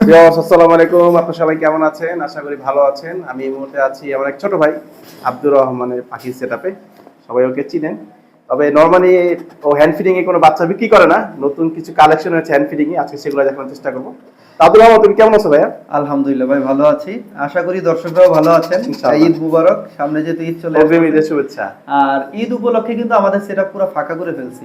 আসসালামু আলাইকুম। আপনার সবাই কেমন আছেন? আশা করি ভালো আছেন। আমি এই মুহূর্তে আছি আমার এক ছোট ভাই, আব্দুর রহমানের পাখির সেটআপে সবাই ওকে চিনেন। তবে নর্মালি ও হ্যান্ড এ কোনো বাচ্চা বিক্রি করে না। নতুন কিছু কালেকশন হয়েছে হ্যান্ড ফিডিং এ আজকে সেগুলো দেখানোর চেষ্টা করব। রহমান তুমি কেমন আছো ভাইয়া? আলহামদুলিল্লাহ ভাই ভালো আছি। আশা করি দর্শকরাও ভালো আছেন। ঈদ মুবারক সামনে যেহেতু ঈদ চলে। অগ্রিম ঈদের শুভেচ্ছা। আর ঈদ উপলক্ষে কিন্তু আমাদের পুরো ফাঁকা করে ফেলছি।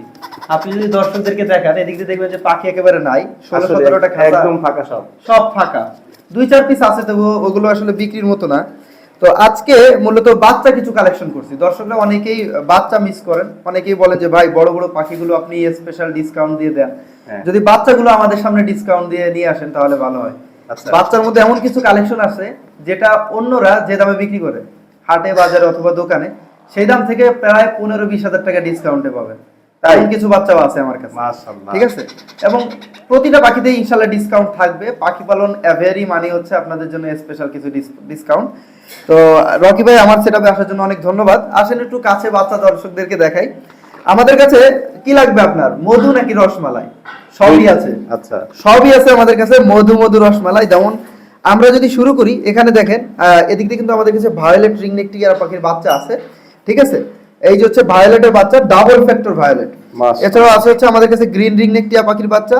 আপনি যদি দর্শকদেরকে দেখান এদিক দিয়ে দেখবেন যে পাখি একেবারে নাই। ষোলো সতেরোটা খাঁচা। একদম ফাঁকা সব। সব ফাঁকা। দুই চার পিস আছে তবু ওগুলো আসলে বিক্রির মতো না। তো আজকে মূলত বাচ্চা কিছু কালেকশন করছি। দর্শকরা অনেকেই বাচ্চা মিস করেন। অনেকেই বলেন যে ভাই বড় বড় পাখিগুলো আপনি স্পেশাল ডিসকাউন্ট দিয়ে দেন। যদি বাচ্চাগুলো আমাদের সামনে ডিসকাউন্ট দিয়ে নিয়ে আসেন তাহলে ভালো হয়। আচ্ছা। বাচ্চার মধ্যে এমন কিছু কালেকশন আছে যেটা অন্যরা যে দামে বিক্রি করে হাটে বাজারে অথবা দোকানে সেই দাম থেকে প্রায় পনেরো বিশ হাজার টাকা ডিসকাউন্টে পাবেন তাই? কিছু বাচ্চাও আছে আমার কাছে। ঠিক আছে? এবং প্রতিটা পাখিতে ইনশাল্লাহ ডিসকাউন্ট থাকবে। পাখি পালন অ্যাভেরি মানে হচ্ছে আপনাদের জন্য স্পেশাল কিছু ডিসকাউন্ট তো রকি ভাই আমার সেটাপে আসার জন্য অনেক ধন্যবাদ। আসেন একটু কাছে বাচ্চা দর্শকদেরকে দেখাই। আমাদের কাছে কি লাগবে আপনার? মধু নাকি রসমালাই? সবই আছে। আচ্ছা। সবই আছে আমাদের কাছে মধু মধু রসমালাই। যেমন আমরা যদি শুরু করি এখানে দেখেন এদিক দিয়ে কিন্তু আমাদের কাছে ভায়োলেট রিং নেক টিয়ারা পাখির বাচ্চা আছে ঠিক আছে? এই যে হচ্ছে ভায়োলেটের বাচ্চা ডাবল ফ্যাক্টর ভায়োলেট। এছাড়াও আছে হচ্ছে আমাদের কাছে গ্রিন রিং নেক টিয়া পাখির বাচ্চা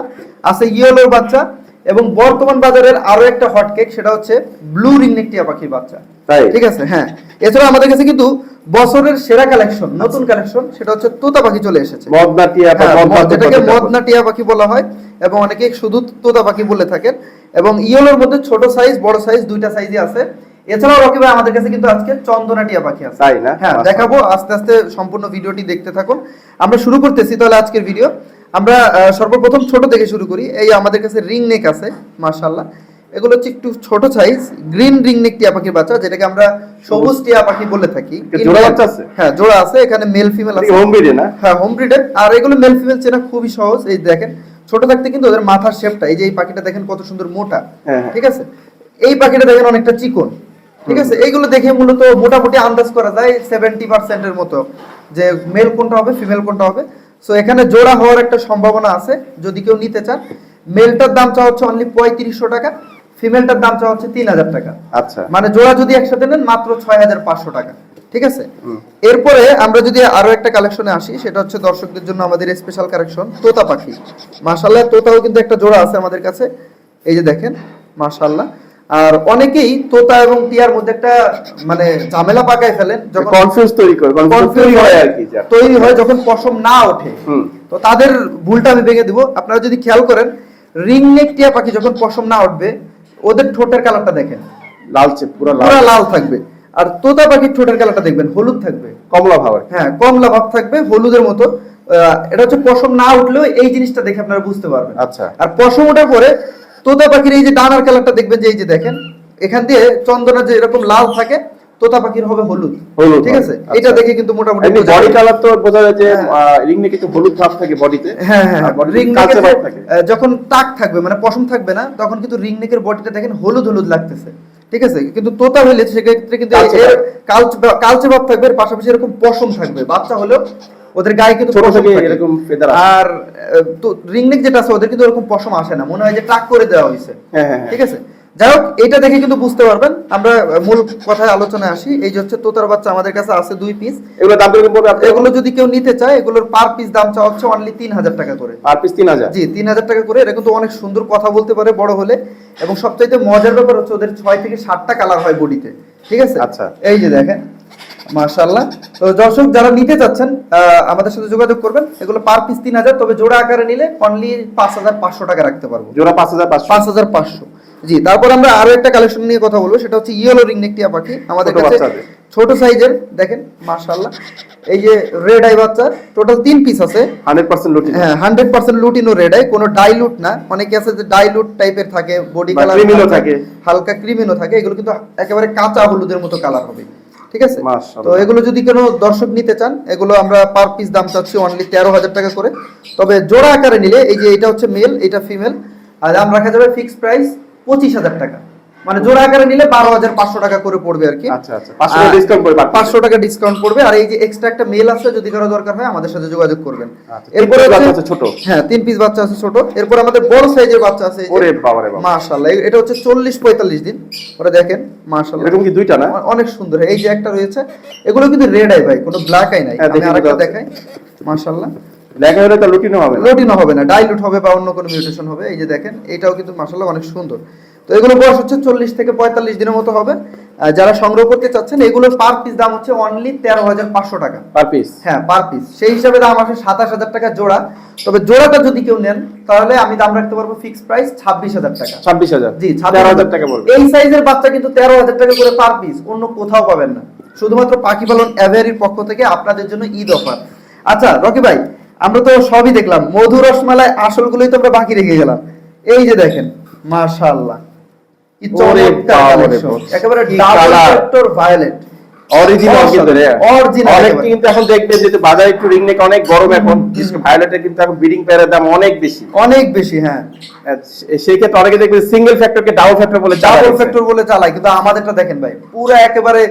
আছে ইয়েলোর বাচ্চা এবং বর্তমান বাজারের আরও একটা হট কেক সেটা হচ্ছে ব্লু রিংনেক টিয়া পাখির বাচ্চা? ঠিক আছে হ্যাঁ। এছাড়া আমাদের কাছে কিন্তু বছরের সেরা কালেকশন নতুন কালেকশন সেটা হচ্ছে তোতা পাখি চলে এসেছে। মদনা টিয়া বা হ্যাঁ, যেটাকে মদনা টিয়া পাখি বলা হয় এবং অনেকে শুধু তোতা পাখি বলে থাকেন। এবং ইয়েলোর মধ্যে ছোট সাইজ বড় সাইজ দুইটা সাইজই আছে। এছাড়াও রকি ভাই আমাদের কাছে কিন্তু আজকে চন্দনা টিয়া পাখি আছে। তাই না? হ্যাঁ দেখাবো আস্তে আস্তে সম্পূর্ণ ভিডিওটি দেখতে থাকুন। আমরা শুরু করতেছি তাহলে আজকের ভিডিও আমরা সর্বপ্রথম ছোট থেকে শুরু করি। এই আমাদের কাছে রিং নেক আছে মাশাআল্লাহ। এগুলো হচ্ছে একটু ছোট সাইজ গ্রিন রিং নেক টিয়া পাখির বাচ্চা যেটাকে আমরা সবুজ টিয়া পাখি বলে থাকি। জোড়া বাচ্চা আছে? হ্যাঁ জোড়া আছে এখানে মেল ফিমেল আছে। হোম ব্রিডে না? হ্যাঁ হোম ব্রিডের আর এগুলো মেল ফিমেল চেনা খুবই সহজ। এই দেখেন ছোট থাকতে কিন্তু ওদের মাথার শেপটা এই যে এই পাখিটা দেখেন কত সুন্দর মোটা। হ্যাঁ, হ্যাঁ। ঠিক আছে? এই পাখিটা দেখেন অনেকটা চিকন। ঠিক আছে? এইগুলো দেখে মূলত মোটামুটি আন্দাজ করা যায় সেভেন্টি পার্সেন্টের মতো যে মেল কোনটা হবে ফিমেল কোনটা হবে। সো এখানে জোড়া হওয়ার একটা সম্ভাবনা আছে যদি কেউ নিতে চান। মেলটার দাম চাওয়া হচ্ছে অনলি পঁয়ত্রিশশো টাকা ফিমেলটার দাম চাওয়া হচ্ছে তিন হাজার টাকা। আচ্ছা। মানে জোড়া যদি একসাথে নেন মাত্র ছয় হাজার পাঁচশো টাকা। ঠিক আছে? এরপরে আমরা যদি আরও একটা কালেকশনে আসি সেটা হচ্ছে দর্শকদের জন্য আমাদের স্পেশাল কালেকশন তোতা পাখি। মাশাল্লাহ তোতাও কিন্তু একটা জোড়া আছে আমাদের কাছে। এই যে দেখেন মাশাল্লাহ আর অনেকেই তোতা এবং টিয়ার মধ্যে একটা মানে ঝামেলা পাকায় ফেলেন যখন কনফিউজ তৈরি করে কনফিউজ তৈরি হয় আর কি যা। তৈরি হয় যখন পশম না ওঠে। তো তাদের ভুলটা আমি ভেঙে দিব। আপনারা যদি খেয়াল করেন রিং নেক টিয়া পাখি যখন পশম না উঠবে ওদের ঠোঁটের কালারটা দেখেন। লালচে পুরো পুরা লাল থাকবে। আর তোতা পাখির ঠোঁটের কালারটা দেখবেন হলুদ থাকবে। কমলা ভাব আর হ্যাঁ কমলা ভাব থাকবে হলুদের মতো। আহ, এটা হচ্ছে পশম না উঠলেও এই জিনিসটা দেখে আপনারা বুঝতে পারবেন। আচ্ছা। আর পশম ওঠার পরে তোতা পাখির এই যে ডানার কালারটা দেখবেন যে এই যে দেখেন এখান দিয়ে চন্দনা যে এরকম লাল থাকে তোতা পাখির হবে হলুদ। হলুদ ঠিক আছে? আচ্ছা। এটা দেখে কিন্তু মোটামুটি বডি কালার তো বোঝা যায় যে হ্যাঁ। রিং নেকে একটু হলুদ ভাব থাকে বডিতে হ্যাঁ হ্যাঁ রিং কালচে ভাব থাকে। যখন টাক থাকবে মানে পশম থাকবে না তখন কিন্তু রিং নেকের বডিটা দেখেন হলুদ হলুদ লাগতেছে। ঠিক আছে? কিন্তু তোতা হইলে সেক্ষেত্রে কিন্তু কালচে। কালচে ভাব- থাকবে পাশাপাশি এরকম পশম থাকবে। বাচ্চা হলেও ওদের গায়ে কিন্তু এরকম ফেদার আর তো রিং নেক যেটা আছে ওদের কিন্তু ওরকম পশম আসে না। মনে হয় যে টাক করে দেওয়া হয়েছে। হ্যাঁ হ্যাঁ হ্যাঁ। ঠিক আছে? যাই হোক এটা দেখে কিন্তু বুঝতে পারবেন। আমরা মূল কথায় আলোচনায় আসি। এই যে হচ্ছে তোতার বাচ্চা আমাদের কাছে আছে দুই পিস এগুলো দাম কীরকম পড়বে এগুলো যদি কেউ নিতে চায় এগুলোর পার পিস দাম চাওয়া হচ্ছে অনলি তিন হাজার টাকা করে। পার পিস তিন হাজার? জি তিন হাজার টাকা করে। এটা কিন্তু অনেক সুন্দর কথা বলতে পারে বড় হলে। এবং সবচাইতে মজার ব্যাপার হচ্ছে ওদের ছয় থেকে সাতটা কালার হয় বডিতে ঠিক আছে? আচ্ছা। এই যে দেখেন। মাশাল্লাহ তো দর্শক যারা নিতে চাচ্ছেন আমাদের সাথে যোগাযোগ করবেন। এগুলো পার পিস তিন হাজার তবে জোড়া আকারে নিলে অনলি পাঁচ হাজার পাঁচশো টাকা রাখতে পারব। জোড়া পাঁচ হাজার পাঁচশো। পাঁচ হাজার পাঁচশো। জি তারপর আমরা আরও একটা কালেকশন নিয়ে কথা বলব সেটা হচ্ছে ইয়েলো রিং নেকটিয়া পাখি। আমাদের কাছে ছোট সাইজের দেখেন মাশাল্লাহ এই যে রেড আই বাচ্চা টোটাল তিন পিস আছে। হান্ড্রেড পার্সেন্ট লুটি হ্যাঁ hundred percent lutino red eye কোনো ডাইলুট না। অনেকে আছে যে ডাইলুট টাইপের থাকে বডি কালার creamino থাকে। হালকা ক্রিমিনো থাকে এগুলো কিন্তু একেবারে কাঁচা হলুদের মতো কালার হবে। ঠিক আছে? তো এগুলো যদি কোনো দর্শক নিতে চান এগুলো আমরা পার পিস দাম চাচ্ছি অনলি তেরো হাজার টাকা করে। তবে জোড়া আকারে নিলে এই যে এটা হচ্ছে মেল এটা ফিমেল আর দাম রাখা যাবে ফিক্সড প্রাইস পঁচিশ হাজার টাকা। মানে জোড়া আকারে নিলে বারো হাজার পাঁচশো টাকা করে পড়বে আর কি। আচ্ছা আচ্ছা। পাঁচশো টাকা ডিসকাউন্ট পড়বে আর এই যে এক্সট্রা একটা মেল আছে যদি কারও দরকার হয় আমাদের সাথে যোগাযোগ করবেন। আচ্ছা, এরপরে আছে ছোট। হ্যাঁ তিন পিস বাচ্চা আছে ছোট। এরপর আমাদের বড় সাইজের বাচ্চা আছে। ওরে বাবারে বাবা। মাশাআল্লাহ এটা হচ্ছে চল্লিশ পঁয়তাল্লিশ দিন। ওরা দেখেন মাশাআল্লাহ। এরকম কি দুইটা না? অনেক সুন্দর। এই যে একটা রয়েছে এগুলো কিন্তু রেড আই ভাই কোনো ব্ল্যাক আই নাই। হ্যাঁ, আমি দেখে আরেকটা দেখাই। মাশাআল্লাহ। হলে তো লুটিনো হবে না? লোটিনো হবে না ডাইলুট হবে বা অন্য কোনো মিউটেশন হবে। এই যে দেখেন এটাও কিন্তু মাশাআল্লাহ অনেক সুন্দর। তো এগুলো বয়স হচ্ছে চল্লিশ থেকে পঁয়তাল্লিশ দিনের মতো হবে। যারা সংগ্রহ করতে চাচ্ছেন এগুলোর পার পিস দাম হচ্ছে অনলি তেরো হাজার পাঁচশো টাকা। পার পিস হ্যাঁ পার পিস সেই হিসাবে দাম আসে সাতাশ হাজার টাকা জোড়া। তবে জোড়াটা যদি কেউ নেন তাহলে আমি দাম রাখতে পারব ফিক্স প্রাইস ছাব্বিশ হাজার টাকা। ছাব্বিশ হাজার। জি তেরো হাজার টাকা বলবে। এই সাইজের বাচ্চা কিন্তু তেরো হাজার টাকা করে পার পিস অন্য কোথাও পাবেন না। শুধুমাত্র পাখি পালন অ্যাভেরির পক্ষ থেকে আপনাদের জন্য ঈদ অফার আচ্ছা রকি ভাই আমরা তো সবই দেখলাম। মধু রসমালাই আসলগুলোই তো আমরা বাকি রেখে গেলাম। এই যে দেখেন মাশাআল্লাহ। কি চমৎকার কালেকশন একেবারে ডাবল সেক্টর ভায়োলেট অরিজিনাল কিন্তু রে। অনেক কিন্তু এখন দেখবেন যে বাজারে একটু রিং নেক অনেক গরম এখন। ভায়োলেটের কিন্তু এখন বিডিং পেয়ারের দাম অনেক বেশি। অনেক বেশি হ্যাঁ। সেই ক্ষেত্রে অনেকে দেখবেন সিঙ্গেল ফ্যাক্টরকে ডাবল ফ্যাক্টর বলে ডাবল ফ্যাক্টর বলে চালায় কিন্তু আমাদেরটা দেখেন ভাই পুরো একেবারে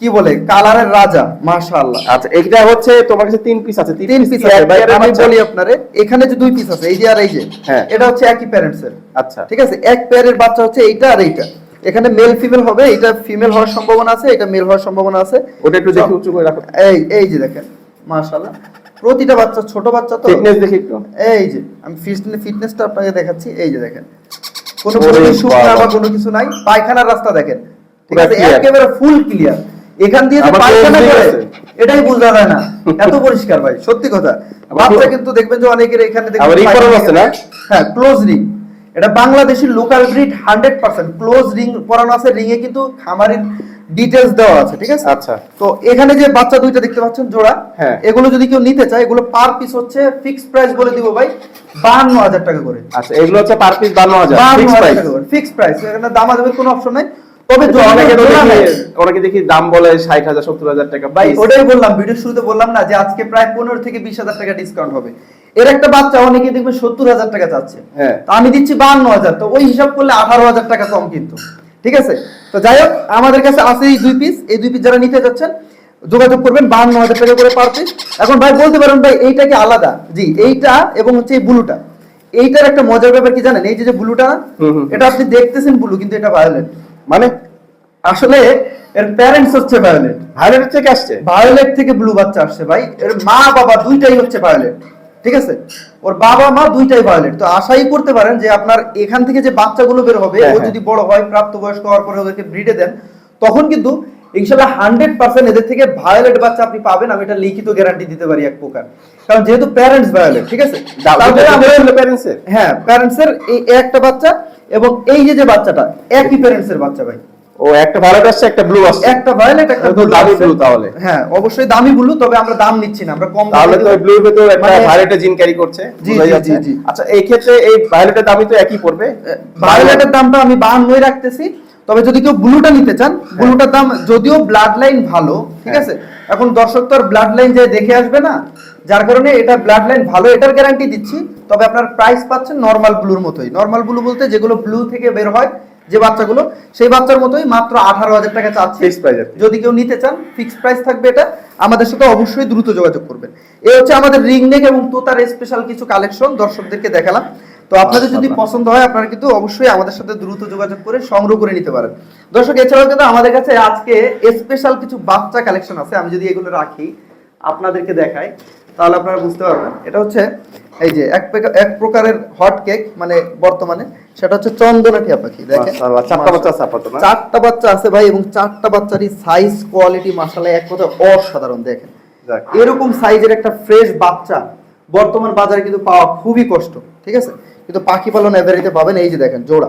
কি বলে? কালারের রাজা মাশাআল্লাহ। আচ্ছা এটা হচ্ছে তোমার কাছে তিন পিস আছে তিন পিস আছে ভাই আমি বলি আপনারে এখানে যে দুই পিস আছে এই যে আর এই যে হ্যাঁ। এটা হচ্ছে একই প্যারেন্টস এর। আচ্ছা। ঠিক আছে? এক পেয়ারের বাচ্চা হচ্ছে এইটা আর এইটা। এখানে মেল ফিমেল হবে এটা ফিমেল হওয়ার সম্ভাবনা আছে এটা মেল হওয়ার সম্ভাবনা আছে। ওটা একটু দেখি উঁচু করে রাখো। এই এই যে দেখেন মাশাআল্লাহ। প্রতিটা বাচ্চা ছোট বাচ্চা তো? ফিটনেস দেখি একটু। এই যে আমি ফিটনেসটা আপনাকে দেখাচ্ছি এই যে দেখেন। কোনো কোনো শুকনা। বা কোনো কিছু নাই পায়খানার রাস্তা দেখেন। ঠিক আছে? একেবারে ফুল ক্লিয়ার এখান দিয়ে যে পায়খানা করে এটাই বোঝা যায় না। এত পরিষ্কার ভাই সত্যি কথা। বাচ্চা কিন্তু দেখবেন যে অনেকের এখানে দেখবেন আছে না? হ্যাঁ ক্লোজ রিং এটা Bangladeshi local breed hundred percent close ring পরানো আছে। রিং এ কিন্তু খামারের ডিটেলস দেওয়া আছে ঠিক আছে? আচ্ছা। তো এখানে যে বাচ্চা দুইটা দেখতে পাচ্ছেন জোড়া হ্যাঁ। এগুলো যদি কেউ নিতে চায় এগুলো পার পিস হচ্ছে ফিক্স প্রাইস বলে দিব ভাই বাহান্ন হাজার টাকা করে। আচ্ছা এগুলো হচ্ছে পার পিস বান্ন হাজার ফিক্স প্রাইস ফিক্স প্রাইস এখানে দামাদামির কোনো অপশন নাই। তবে অনেকে দেখি অনেকে দেখি দাম বলে ষাট হাজার সত্তর হাজার টাকা। ওটাই বললাম ভিডিও শুরুতে বললাম না যে আজকে প্রায় পনেরো থেকে বিশ হাজার টাকা ডিসকাউন্ট হবে। এর একটা বাচ্চা অনেকে দেখবে সত্তর হাজার টাকা চাচ্ছে। হ্যাঁ। তো আমি দিচ্ছি বাহান্ন হাজার তো ওই হিসাব করলে আঠারো হাজার টাকা কম কিন্তু। ঠিক আছে? তো যাই হোক আমাদের কাছে আছে এই দুই পিস এই দুই পিস যারা নিতে যাচ্ছেন যোগাযোগ করবেন বাহান্ন হাজার টাকা করে পার পিস এখন ভাই বলতে পারেন ভাই এইটা কি আলাদা? জি এইটা এবং হচ্ছে এই ব্লুটা এইটার একটা মজার ব্যাপার কি জানেন? এই যে ব্লুটা। এটা আপনি দেখতেছেন ব্লু কিন্তু এটা ভায়োলেট মানে আসলে এর প্যারেন্টস হচ্ছে ভায়োলেট ভায়োলেটের থেকে আসছে? ভায়োলেট থেকে ব্লু বাচ্চা আসছে ভাই। এর মা বাবা দুইটাই হচ্ছে ভায়োলেট ঠিক আছে? ওর বাবা মা দুইটাই ভায়োলেট তো আশাই করতে পারেন যে আপনার এখান থেকে যে বাচ্চাগুলো বের হবে হ্যাঁ, ও হ্যাঁ। যদি বড় হয় প্রাপ্তবয়স্ক হওয়ার পরে ওদেরকে ব্রিডে দেন তখন কিন্তু ইনশাল্লাহ হান্ড্রেড পার্সেন্ট এদের থেকে ভায়োলেট বাচ্চা আপনি পাবেন আমি এটা লিখিত গ্যারান্টি দিতে পারি এক প্রকার। কারণ যেহেতু প্যারেন্টস ভায়োলেট ঠিক আছে? প্যারেন্টসের হ্যাঁ প্যারেন্টস এর এই একটা বাচ্চা এবং এই যে যে বাচ্চাটা একই প্যারেন্টস এর বাচ্চা ভাই। ও একটা ভায়োলেট আসছে একটা ব্লু আসছে। একটা ভায়োলেট একটা দামি blue তাহলে। হ্যাঁ অবশ্যই দামি ব্লু তবে আমরা দাম নিচ্ছি না আমরা কম তাহলে তো ভেতর একটা ভায়োলেটের জিন ক্যারি করছে জি, জি। জি। আচ্ছা এই ক্ষেত্রে এই ভায়োলেটের দামই তো একই পড়বে? ভায়োলেটের দামটা আমি বাহান্নই রাখতেছি। তবে যদি কেউ ব্লুটা নিতে চান ব্লুটার দাম যদিও ব্লাড লাইন ভালো ঠিক হ্যাঁ। আছে? এখন দর্শক তো আর ব্লাড লাইন যে দেখে আসবে না যার কারণে এটা ব্লাড লাইন ভালো এটার গ্যারান্টি দিচ্ছি। তবে আপনার প্রাইস পাচ্ছেন নর্মাল ব্লুর মতোই। নর্মাল ব্লু বলতে যেগুলো ব্লু থেকে বের হয় যে বাচ্চাগুলো সেই বাচ্চার মতোই মাত্র আঠারো হাজার টাকা চাচ্ছি। যদি কেউ নিতে চান ফিক্স প্রাইস থাকবে এটা। আমাদের সাথে অবশ্যই দ্রুত যোগাযোগ করবেন। এই হচ্ছে আমাদের রিং নেক এবং তোতার স্পেশাল কিছু কালেকশন দর্শকদেরকে দেখালাম। তো আপনাদের যদি পছন্দ হয় আপনারা কিন্তু অবশ্যই আমাদের সাথে দ্রুত যোগাযোগ করে সংগ্রহ করে নিতে পারেন। দর্শক এছাড়াও কিন্তু আমাদের কাছে আজকে স্পেশাল কিছু বাচ্চা কালেকশন আছে। আমি যদি এগুলো রাখি আপনাদেরকে দেখাই তাহলে আপনারা বুঝতে পারবেন। এটা হচ্ছে এই যে এক এক প্রকারের হট কেক মানে বর্তমানে। সেটা হচ্ছে চন্দনা টিয়া পাখি দেখেন চারটা বাচ্চা আছে আপাতত? চারটা বাচ্চা আছে ভাই এবং চারটা বাচ্চারই সাইজ কোয়ালিটি মাসালা এক কথা অসাধারণ দেখেন। এরকম সাইজের একটা ফ্রেশ বাচ্চা বর্তমান বাজারে কিন্তু পাওয়া খুবই কষ্ট ঠিক আছে? কিন্তু পাখি পালন এভারিতে পাবেন এই যে দেখেন জোড়া।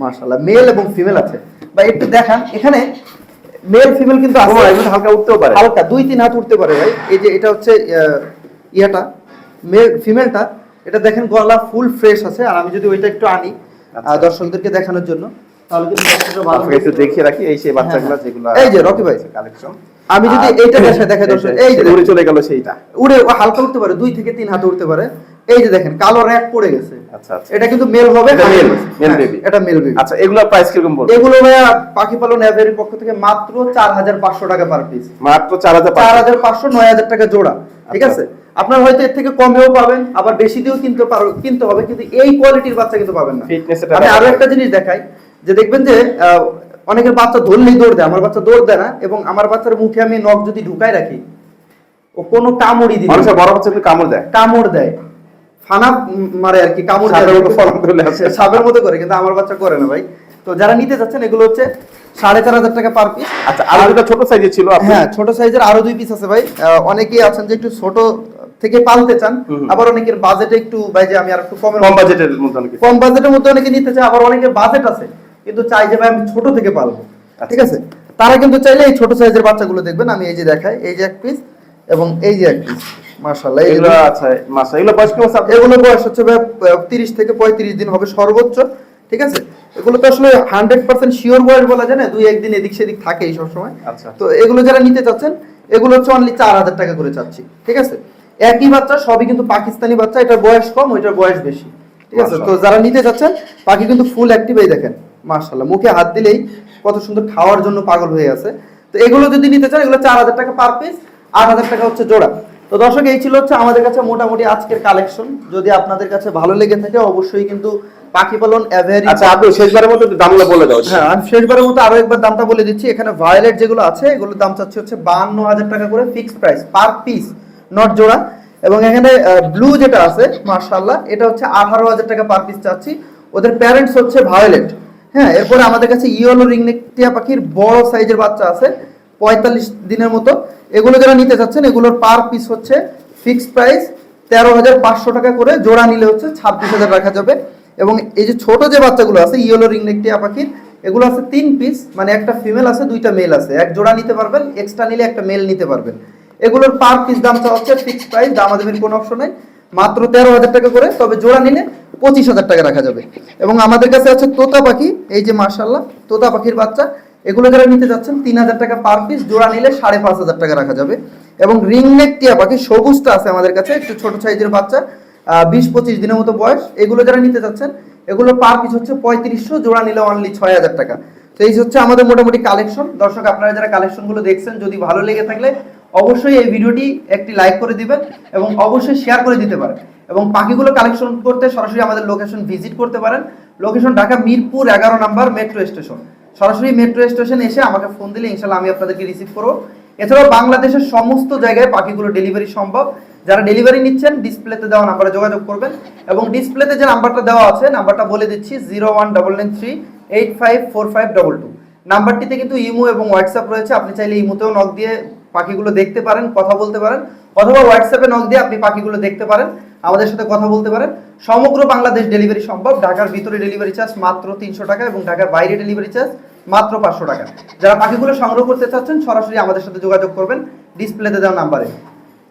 মাশাআল্লাহ মেল এবং ফিমেল আছে। বা একটু দেখান এখানে মেল ফিমেল কিন্তু আছে। হালকা উঠতেও পারে। হালকা দুই তিন হাত উঠতে পারে ভাই। এই যে এটা হচ্ছে ইয়াটা মেল ফিমেলটা এটা দেখেন গলা ফুল ফ্রেশ আছে। আর আমি যদি ওইটা একটু আনি আচ্ছা। দর্শকদেরকে দেখানোর জন্য তাহলে কিন্তু ভালো একটু দেখিয়ে রাখি এই সেই বাচ্চাগুলো হ্যাঁ, যেগুলো এই যে রকি ভাই। কালেকশন আমি যদি এইটা দেখাই দর্শক এই যে উড়ে চলে গেল সেইটা। উড়ে হালকা উঠতে পারে দুই থেকে তিন হাতে উঠতে পারে। এই যে দেখেন কালো র্যাক পড়ে গেছে। আচ্ছা আচ্ছা। এটা কিন্তু মেল হবে 100% male হ্যাঁ। এটা মেল বেবি আচ্ছা এগুলোর প্রাইস বলব এগুলো ভাইয়া পাখি পালন পক্ষ থেকে মাত্র চার হাজার পাঁচশো টাকা পার পিস মাত্র চার হাজার চার হাজার পাঁচশো নয় হাজার টাকা জোড়া ঠিক আচ্ছা। আছে? আপনার হয়তো এর থেকে কমেও পাবেন আবার বেশি দিয়েও কিনতে পারো কিনতে হবে কিন্তু এই কোয়ালিটির বাচ্চা কিন্তু পাবেন না। আমি আরও একটা জিনিস দেখাই যে দেখবেন যে অনেকের বাচ্চা ধরলেই দৌড় দেয় আমার বাচ্চা দৌড় দেয় না এবং আমার বাচ্চার মুখে আমি নখ যদি ঢুকাই রাখি ও কোনো কামড়ই। মানুষের বড় বাচ্চা কামড় দেয়। কামড় দেয়। ফানা মারে আর কি কামড় সাপের মতো করে কিন্তু আমার বাচ্চা করে না ভাই। তো যারা নিতে চাচ্ছেন এগুলো হচ্ছে সাড়ে চার হাজার টাকা পার পিস আচ্ছা আর ছোট সাইজের ছিল হ্যাঁ ছোট সাইজের আরও দুই পিস আছে ভাই। অনেকেই আছেন যে একটু ছোট থেকে পালতে চান আবার অনেকের বাজেটে একটু ভাই যে আমি আর একটু কমের কম বাজেটের মধ্যে অনেক কম বাজেটের মধ্যে অনেকে নিতে চায় আবার অনেকের বাজেট আছে। কিন্তু চাই যে ভাই আমি ছোট থেকে পালবো। আচ্ছা। ঠিক আছে? তারা কিন্তু চাইলে এই ছোট সাইজের বাচ্চাগুলো দেখবেন আমি এই যে দেখাই এই যে এক পিস এবং এই যে এক পিস মাশাআল্লাহ এগুলো আচ্ছা এগুলো বয়স এগুলো হচ্ছে থেকে পঁয়ত্রিশ দিন হবে সর্বোচ্চ ঠিক আছে? এগুলো তো আসলে হান্ড্রেড পার্সেন্ট শিওর বয়স বলা যায় না দুই একদিন এদিক সেদিক থাকে এই সবসময় আচ্ছা। তো এগুলো যারা নিতে চাচ্ছেন এগুলো হচ্ছে অনলি টাকা করে চাচ্ছি ঠিক আছে? একই বাচ্চা সবই কিন্তু পাকিস্তানি বাচ্চা এটার বয়স কম ওইটার বয়স বেশি ঠিক আছে? তো যারা নিতে চাচ্ছেন পাখি কিন্তু ফুল অ্যাক্টিভ এই দেখেন মার্শাল্লাহ মুখে হাত দিলেই কত সুন্দর খাওয়ার জন্য পাগল হয়ে আছে। তো এগুলো যদি নিতে চান এগুলো চার হাজার টাকা পার পিস আট হাজার টাকা হচ্ছে জোড়া। তো দর্শক এই ছিল হচ্ছে আমাদের কাছে মোটামুটি আজকের কালেকশন যদি আপনাদের কাছে ভালো লেগে থাকে অবশ্যই কিন্তু পাখি পালন অ্যাভেরি আচ্ছা আপনি শেষবারের মতো দামগুলো বলে দাও। হ্যাঁ আমি শেষবারের মতো আরও একবার দামটা বলে দিচ্ছি। এখানে ভায়োলেট যেগুলো আছে এগুলোর দাম চাচ্ছি হচ্ছে বাহান্ন হাজার টাকা করে fixed price per piece not জোড়া। এবং এখানে ব্লু যেটা আছে মার্শাল্লাহ এটা হচ্ছে আঠারো হাজার টাকা পার পিস চাচ্ছি। ওদের প্যারেন্টস হচ্ছে ভায়োলেট হ্যাঁ এরপরে আমাদের কাছে ইয়েলো রিংনেক টিয়া পাখির বড় সাইজের বাচ্চা আছে। পঁয়তাল্লিশ দিনের মতো। এগুলো যারা নিতে চাচ্ছেন, এগুলোর পার পিস হচ্ছে ফিক্সড প্রাইস তেরো হাজার পাঁচশো টাকা করে। জোড়া নিলে হচ্ছে ছাব্বিশ হাজার রাখা যাবে। এবং এই যে ছোট যে বাচ্চাগুলো আছে ইয়েলো টিয়া পাখির, এগুলো আছে তিন পিস মানে একটা ফিমেল আছে, দুইটা মেল আছে। এক জোড়া নিতে পারবেন এক্সট্রা নিলে একটা মেল নিতে পারবেন। এগুলোর পার পিস দামটা হচ্ছে ফিক্সড প্রাইস দামাদামির কোনো অপশন নাই। মাত্র তেরো হাজার টাকা করে, তবে জোড়া নিলে পঁচিশ হাজার টাকা রাখা যাবে। এবং আমাদের কাছে আছে তোতা পাখি, এই যে মার্শাল্লাহ তোতা পাখির বাচ্চা। এগুলো যারা নিতে যাচ্ছেন, তিন হাজার টাকা পার পিস জোড়া নিলে সাড়ে পাঁচ হাজার টাকা রাখা যাবে। এবং রিংনেক টিয়া পাখি, সবুজটা আছে আমাদের কাছে, একটু ছোট সাইজের বাচ্চা বিশ পঁচিশ দিনের মতো বয়স। এগুলো যারা নিতে চাচ্ছেন এগুলো পার পিস হচ্ছে পঁয়ত্রিশশো, জোড়া নিলে অনলি ছয় হাজার টাকা। তো এই হচ্ছে আমাদের মোটামুটি কালেকশন দর্শক, আপনারা যারা কালেকশনগুলো দেখছেন, যদি ভালো লেগে থাকলে অবশ্যই এই ভিডিওটি একটি লাইক করে দিবেন এবং অবশ্যই শেয়ার করে দিতে পারেন। এবং পাখিগুলো কালেকশন করতে সরাসরি আমাদের লোকেশন ভিজিট করতে পারেন। লোকেশন ঢাকা মিরপুর এগারো নাম্বার মেট্রো স্টেশন সরাসরি মেট্রো স্টেশন এসে আমাকে ফোন দিলে ইনশাল্লাহ আমি আপনাদেরকে রিসিভ করব। এছাড়াও বাংলাদেশের সমস্ত জায়গায় পাখিগুলো ডেলিভারি সম্ভব। যারা ডেলিভারি নিচ্ছেন ডিসপ্লেতে দেওয়া নাম্বারে যোগাযোগ করবেন এবং ডিসপ্লেতে যে নাম্বারটা দেওয়া আছে নাম্বারটা বলে দিচ্ছি zero one double nine three eight five four five double two নাম্বারটিতে কিন্তু ইমো এবং হোয়াটসঅ্যাপ রয়েছে। আপনি চাইলে ইমোতেও নক দিয়ে পাখিগুলো দেখতে পারেন, কথা বলতে পারেন, অথবা হোয়াটসঅ্যাপে নক দিয়ে আপনি পাখিগুলো দেখতে পারেন, আমাদের সাথে কথা বলতে পারেন। সমগ্র বাংলাদেশ ডেলিভারি সম্ভব। ঢাকার ভিতরে ডেলিভারি চার্জ মাত্র তিনশো টাকা এবং ঢাকার বাইরে ডেলিভারি চার্জ মাত্র পাঁচশো টাকা। যারা পাখিগুলো সংগ্রহ করতে চাচ্ছেন, সরাসরি আমাদের সাথে যোগাযোগ করবেন। ডিসপ্লেতে দেওয়া নাম্বারে।